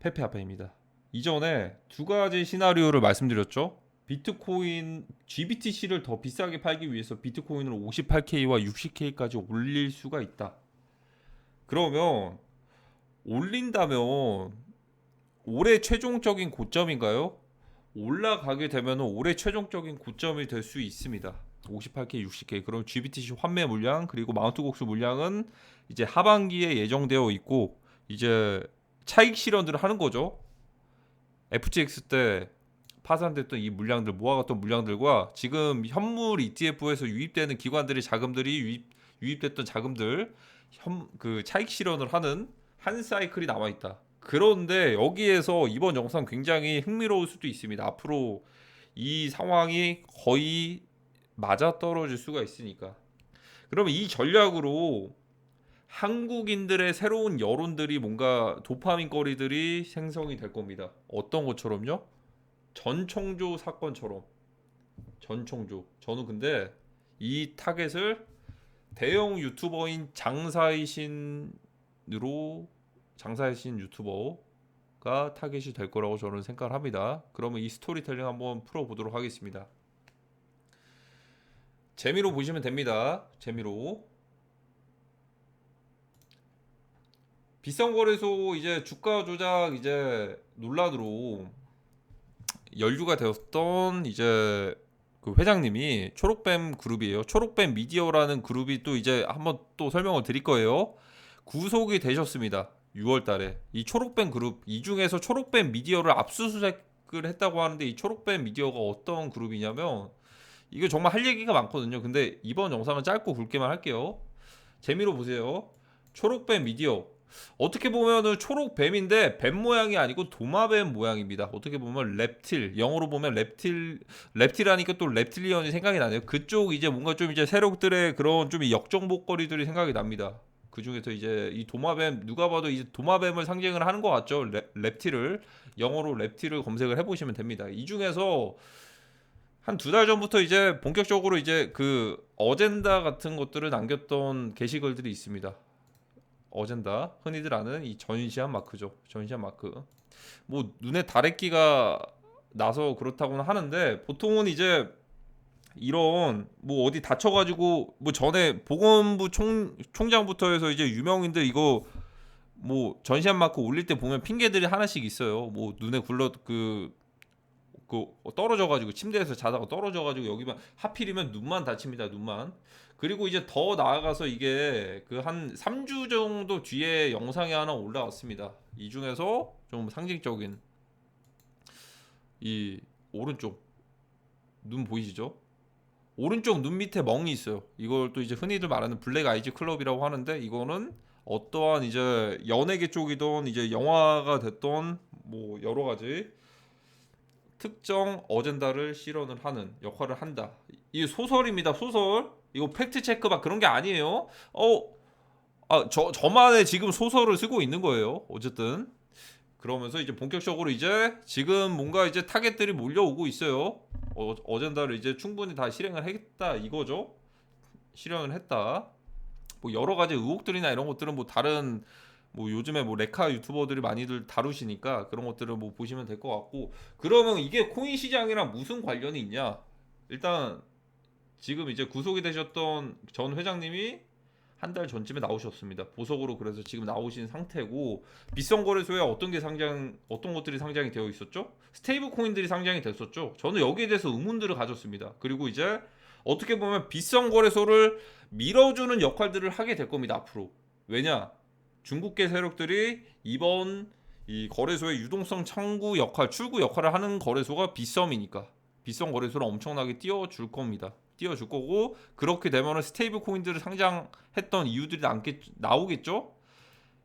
페페 아빠입니다. 이전에 두 가지 시나리오를 말씀드렸죠. 비트코인 GBTC를 더 비싸게 팔기 위해서 비트코인을 58K와 60K까지 올릴 수가 있다. 그러면 올린다면 올해 최종적인 고점인가요? 올라가게 되면 올해 최종적인 고점이 될 수 있습니다. 58K, 60K. 그럼 GBTC 환매 물량 그리고 마운트 곡수 물량은 이제 하반기에 예정되어 있고 이제 차익 실현들을 하는 거죠. FTX 때 파산됐던 이 물량들 모아갔던 물량들과 지금 현물 ETF에서 유입되는 기관들의 자금들이 유입 유입됐던 자금들 현, 그 차익 실현을 하는 한 사이클이 남아 있다. 그런데 여기에서 이번 영상 굉장히 흥미로울 수도 있습니다. 앞으로 이 상황이 거의 맞아 떨어질 수가 있으니까. 그러면 이 전략으로 한국인들의 새로운 여론들이 뭔가 도파민 거리들이 생성이 될 겁니다. 어떤 것처럼요? 전청조 사건처럼. 전청조. 저는 근데 이 타겟을 대형 유튜버인 장사이신으로 장사이신 유튜버가 타겟이 될 거라고 저는 생각을 합니다. 그러면 이 스토리텔링 한번 풀어보도록 하겠습니다. 재미로 보시면 됩니다. 재미로. 비싼 거래소 이제 주가 조작 이제 논란으로 연루가 되었던 이제 그 회장님이 초록뱀 그룹이에요. 초록뱀 미디어라는 그룹이 또 이제 한번 또 설명을 드릴 거예요. 구속이 되셨습니다. 6월 달에. 이 초록뱀 그룹 이 중에서 초록뱀 미디어를 압수수색을 했다고 하는데 이 초록뱀 미디어가 어떤 그룹이냐면 이거 정말 할 얘기가 많거든요. 근데 이번 영상은 짧고 굵게만 할게요. 재미로 보세요. 초록뱀 미디어 어떻게 보면은 초록 뱀인데 뱀 모양이 아니고 도마뱀 모양입니다. 어떻게 보면 랩틸 영어로 보면 랩틸 랩틸 하니까 또 랩틸리언이 생각이 나네요. 그쪽 이제 뭔가 좀 이제 세력들의 그런 좀 역정복거리들이 생각이 납니다. 그 중에서 이제 이 도마뱀 누가 봐도 이제 도마뱀을 상징을 하는 것 같죠. 랩, 랩틸을 영어로 랩틸을 검색을 해보시면 됩니다. 이 중에서 한 두 달 전부터 이제 본격적으로 이제 그 어젠다 같은 것들을 남겼던 게시글들이 있습니다. 어젠다 흔히들 아는 이 전시한 마크죠. 전시한 마크. 뭐 눈에 다래끼가 나서 그렇다고는 하는데 보통은 이제 이런 뭐 어디 다쳐가지고 뭐 전에 보건부 총 총장부터 해서 이제 유명인들 이거 뭐 전시한 마크 올릴 때 보면 핑계들이 하나씩 있어요. 뭐 눈에 굴러 그, 그 떨어져가지고 침대에서 자다가 떨어져가지고 여기만 하필이면 눈만 다칩니다. 눈만. 그리고 이제 더 나아가서 이게 그 한 3주 정도 뒤에 영상이 하나 올라왔습니다. 이 중에서 좀 상징적인 이 오른쪽 눈 보이시죠? 오른쪽 눈 밑에 멍이 있어요. 이걸 또 이제 흔히들 말하는 블랙 아이즈 클럽이라고 하는데 이거는 어떠한 이제 연예계 쪽이든 이제 영화가 됐던 뭐 여러 가지 특정 어젠다를 실현을 하는 역할을 한다. 이 소설입니다. 소설. 이거 팩트 체크 막 그런 게 아니에요. 어, 아, 저 저만의 지금 소설을 쓰고 있는 거예요. 어쨌든 그러면서 이제 본격적으로 이제 지금 뭔가 이제 타겟들이 몰려오고 있어요. 어, 어젠다를 이제 충분히 다 실행을 했다 이거죠. 실현을 했다. 뭐 여러 가지 의혹들이나 이런 것들은 뭐 다른 뭐 요즘에 뭐 레카 유튜버들이 많이들 다루시니까 그런 것들을 뭐 보시면 될 것 같고 그러면 이게 코인 시장이랑 무슨 관련이 있냐? 일단 지금 이제 구속이 되셨던 전 회장님이 한 달 전쯤에 나오셨습니다. 보석으로 그래서 지금 나오신 상태고 비싼 거래소에 어떤 게 상장 어떤 것들이 상장이 되어 있었죠? 스테이블 코인들이 상장이 됐었죠. 저는 여기에 대해서 의문들을 가졌습니다. 그리고 이제 어떻게 보면 비싼 거래소를 밀어주는 역할들을 하게 될 겁니다. 앞으로 왜냐 중국계 세력들이 이번 이 거래소의 유동성 창구 역할, 출구 역할을 하는 거래소가 비썸이니까 비썸 거래소를 엄청나게 띄워줄 겁니다. 띄워줄 거고 그렇게 되면은 스테이블 코인들을 상장했던 이유들이 남겠, 나오겠죠.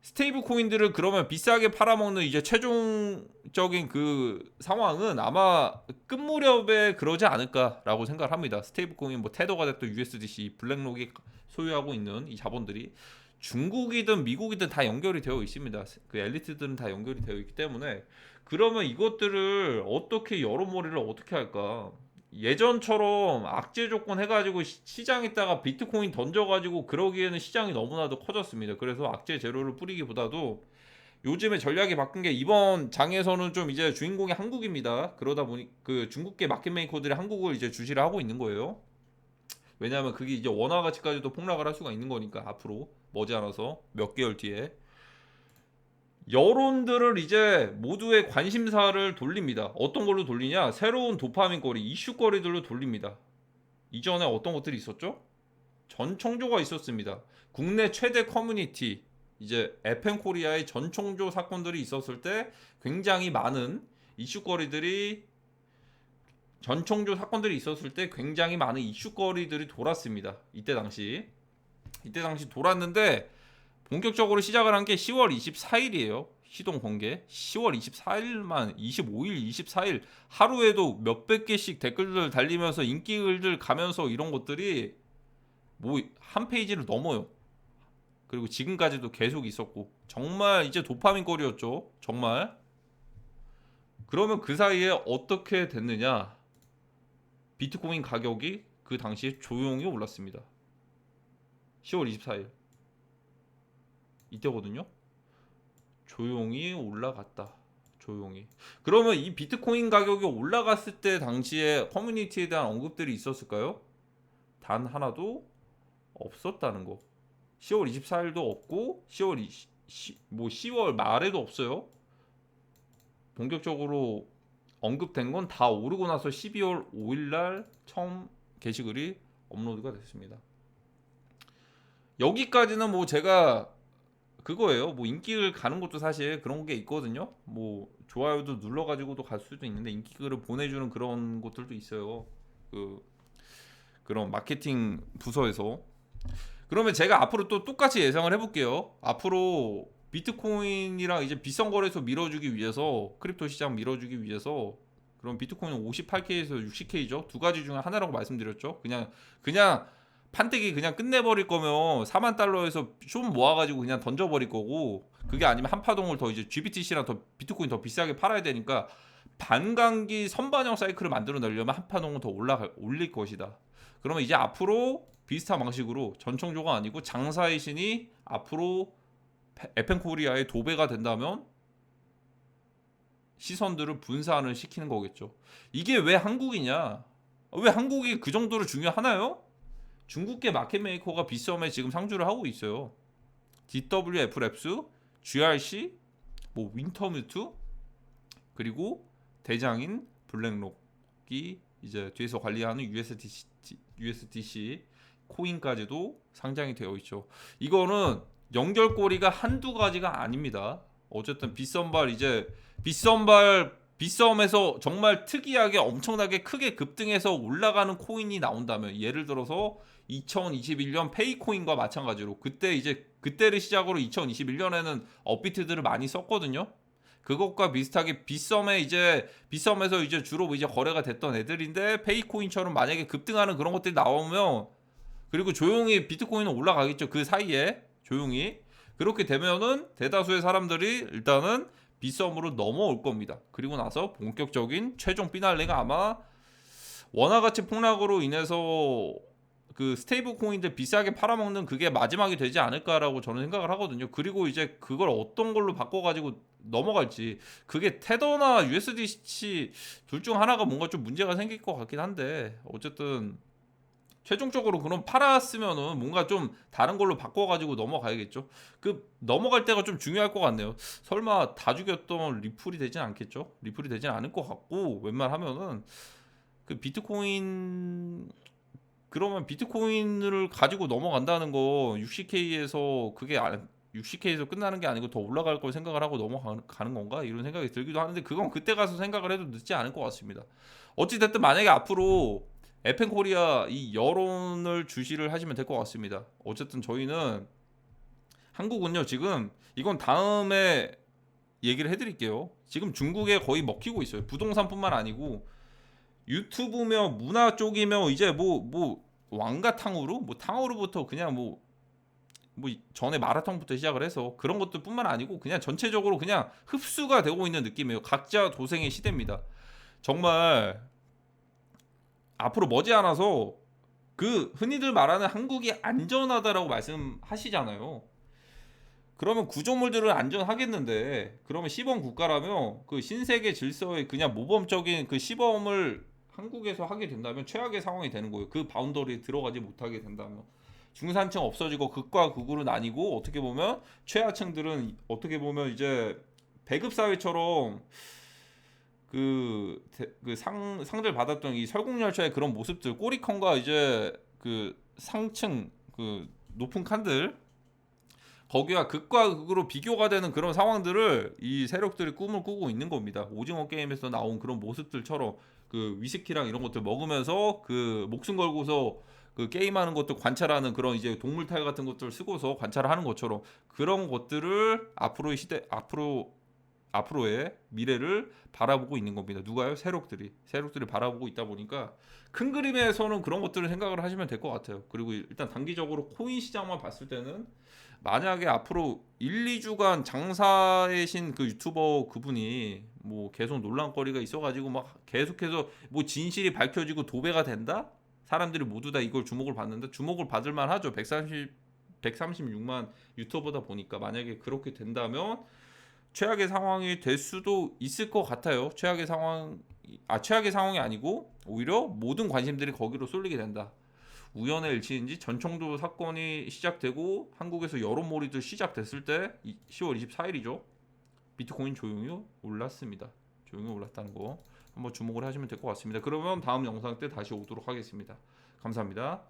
스테이블 코인들을 그러면 비싸게 팔아먹는 이제 최종적인 그 상황은 아마 끝 무렵에 그러지 않을까라고 생각을 합니다. 스테이블 코인 뭐 테더가 됐던 USDC, 블랙록이 소유하고 있는 이 자본들이 중국이든 미국이든 다 연결이 되어 있습니다. 그 엘리트들은 다 연결이 되어 있기 때문에 그러면 이것들을 어떻게 여론몰이를 어떻게 할까? 예전처럼 악재 조건 해가지고 시- 시장에다가 비트코인 던져가지고 그러기에는 시장이 너무나도 커졌습니다. 그래서 악재 재료를 뿌리기보다도 요즘에 전략이 바뀐 게 이번 장에서는 좀 이제 주인공이 한국입니다. 그러다 보니 그 중국계 마켓 메이커들이 한국을 이제 주시를 하고 있는 거예요. 왜냐하면 그게 이제 원화 가치까지도 폭락을 할 수가 있는 거니까 앞으로 머지않아서 몇 개월 뒤에 여론들을 이제 모두의 관심사를 돌립니다. 어떤 걸로 돌리냐? 새로운 도파민 거리, 이슈 거리들로 돌립니다. 이전에 어떤 것들이 있었죠? 전청조가 있었습니다. 국내 최대 커뮤니티 이제 FM 코리아의 전청조 사건들이 있었을 때 굉장히 많은 이슈거리들이 전청조 사건들이 있었을 때 굉장히 많은 이슈거리들이 돌았습니다. 이때 당시 이때 당시 돌았는데 본격적으로 시작을 한 게 10월 24일이에요. 시동 공개 10월 24일만 25일 24일 하루에도 몇백 개씩 댓글들 달리면서 인기 글들 가면서 이런 것들이 뭐 한 페이지를 넘어요. 그리고 지금까지도 계속 있었고 정말 이제 도파민 거리였죠. 정말. 그러면 그 사이에 어떻게 됐느냐? 비트코인 가격이 그 당시에 조용히 올랐습니다. 10월 24일. 이때거든요. 조용히 올라갔다. 조용히. 그러면 이 비트코인 가격이 올라갔을 때 당시에 커뮤니티에 대한 언급들이 있었을까요? 단 하나도 없었다는 거. 10월 24일도 없고 10월 20, 시, 뭐 10월 말에도 없어요. 본격적으로 언급된 건 다 오르고 나서 12월 5일 날 처음 게시글이 업로드가 됐습니다. 여기까지는 뭐 제가 그거예요. 뭐 인기글 가는 것도 사실 그런 게 있거든요. 뭐 좋아요도 눌러 가지고도 갈 수도 있는데 인기글을 보내 주는 그런 것들도 있어요. 그 그런 마케팅 부서에서 그러면 제가 앞으로 또 똑같이 예상을 해 볼게요. 앞으로 비트코인이랑 이제 비싼 거래소 밀어주기 위해서 크립토 시장 밀어주기 위해서 그럼 비트코인은 58K에서 60K죠. 두 가지 중에 하나라고 말씀드렸죠. 그냥 그냥 판때기 그냥 끝내버릴 거면 4만 달러에서 좀 모아가지고 그냥 던져버릴 거고 그게 아니면 한파동을 더 이제 GBTC랑 더 비트코인 더 비싸게 팔아야 되니까 반감기 선반영 사이클을 만들어 내려면 한파동은 더 올라갈 올릴 것이다. 그러면 이제 앞으로 비슷한 방식으로 전청조가 아니고 장사의 신이 앞으로 FM 코리아의 도배가 된다면 시선들을 분산을 시키는 거겠죠. 이게 왜 한국이냐? 왜 한국이 그 정도로 중요하나요? 중국계 마켓 메이커가 비썸에 지금 상주를 하고 있어요. DWF 랩스, GRC, 뭐 윈터뮤트 그리고 대장인 블랙록이 이제 뒤에서 관리하는 USDC, USDC 코인까지도 상장이 되어 있죠. 이거는 연결고리가 한두 가지가 아닙니다. 어쨌든 빗썸발 이제 빗썸발 빗썸에서 정말 특이하게 엄청나게 크게 급등해서 올라가는 코인이 나온다면 예를 들어서 2021년 페이코인과 마찬가지로 그때 이제 그때를 시작으로 2021년에는 업비트들을 많이 썼거든요. 그것과 비슷하게 빗썸에 이제 빗썸에서 이제 주로 이제 거래가 됐던 애들인데 페이코인처럼 만약에 급등하는 그런 것들이 나오면 그리고 조용히 비트코인은 올라가겠죠. 그 사이에 조용히 그렇게 되면은 대다수의 사람들이 일단은 빗썸으로 넘어올 겁니다. 그리고 나서 본격적인 최종 피날레가 아마 원화 가치 폭락으로 인해서 그 스테이블 코인들 비싸게 팔아먹는 그게 마지막이 되지 않을까라고 저는 생각을 하거든요. 그리고 이제 그걸 어떤 걸로 바꿔가지고 넘어갈지 그게 테더나 USDC 둘 중 하나가 뭔가 좀 문제가 생길 것 같긴 한데 어쨌든 최종적으로 그럼 팔았으면은 뭔가 좀 다른 걸로 바꿔가지고 넘어가야겠죠. 그 넘어갈 때가 좀 중요할 것 같네요. 설마 다 죽였던 리플이 되진 않겠죠? 리플이 되진 않을 것 같고 웬만하면은 그 비트코인 그러면 비트코인을 가지고 넘어간다는 거 60K에서 그게 60K에서 끝나는 게 아니고 더 올라갈 걸 생각을 하고 넘어가는 건가 이런 생각이 들기도 하는데 그건 그때 가서 생각을 해도 늦지 않을 것 같습니다. 어찌 됐든 만약에 앞으로 에펜 코리아 이 여론을 주시를 하시면 될 것 같습니다. 어쨌든 저희는 한국은요 지금 이건 다음에 얘기를 해드릴게요. 지금 중국에 거의 먹히고 있어요. 부동산뿐만 아니고 유튜브며 문화 쪽이며 이제 뭐 뭐 왕가탕으로 뭐 탕후루부터 그냥 뭐 뭐 전에 마라탕부터 시작을 해서 그런 것들뿐만 아니고 그냥 전체적으로 그냥 흡수가 되고 있는 느낌이에요. 각자 도생의 시대입니다. 정말 앞으로 머지않아서 그 흔히들 말하는 한국이 안전하다라고 말씀하시잖아요. 그러면 구조물들은 안전하겠는데 그러면 시범 국가라면 그 신세계 질서의 그냥 모범적인 그 시범을 한국에서 하게 된다면 최악의 상황이 되는 거예요. 그 바운더리에 들어가지 못하게 된다면 중산층 없어지고 극과 극으로 나뉘고 어떻게 보면 최하층들은 어떻게 보면 이제 배급 사회처럼 그, 그 상, 상들 받았던 이 설국열차의 그런 모습들 꼬리컨과 이제 그 상층 그 높은 칸들 거기와 극과 극으로 비교가 되는 그런 상황들을 이 세력들이 꿈을 꾸고 있는 겁니다. 오징어 게임에서 나온 그런 모습들처럼 그 위스키랑 이런 것들 먹으면서 그 목숨 걸고서 그 게임하는 것들 관찰하는 그런 이제 동물 탈 같은 것들 쓰고서 관찰하는 것처럼 그런 것들을 앞으로의 시대 앞으로 앞으로의 미래를 바라보고 있는 겁니다. 누가요? 세력들이 세력들이 바라보고 있다 보니까 큰 그림에서는 그런 것들을 생각을 하시면 될 것 같아요. 그리고 일단 단기적으로 코인 시장만 봤을 때는 만약에 앞으로 1, 2주간 장사의 신그 유튜버 그분이 뭐 계속 논란거리가 있어가지고 막 계속해서 뭐 진실이 밝혀지고 도배가 된다? 사람들이 모두 다 이걸 주목을 받는데 주목을 받을 만하죠. 130 136만 유튜버다 보니까 만약에 그렇게 된다면 최악의 상황이 될 수도 있을 것 같아요. 최악의 상황 아 최악의 상황이 아니고 오히려 모든 관심들이 거기로 쏠리게 된다. 우연의 일치인지 전청도 사건이 시작되고 한국에서 여론몰이들 시작됐을 때 10월 24일이죠. 비트코인 조용히 올랐습니다. 조용히 올랐다는 거 한번 주목을 하시면 될 것 같습니다. 그러면 다음 영상 때 다시 오도록 하겠습니다. 감사합니다.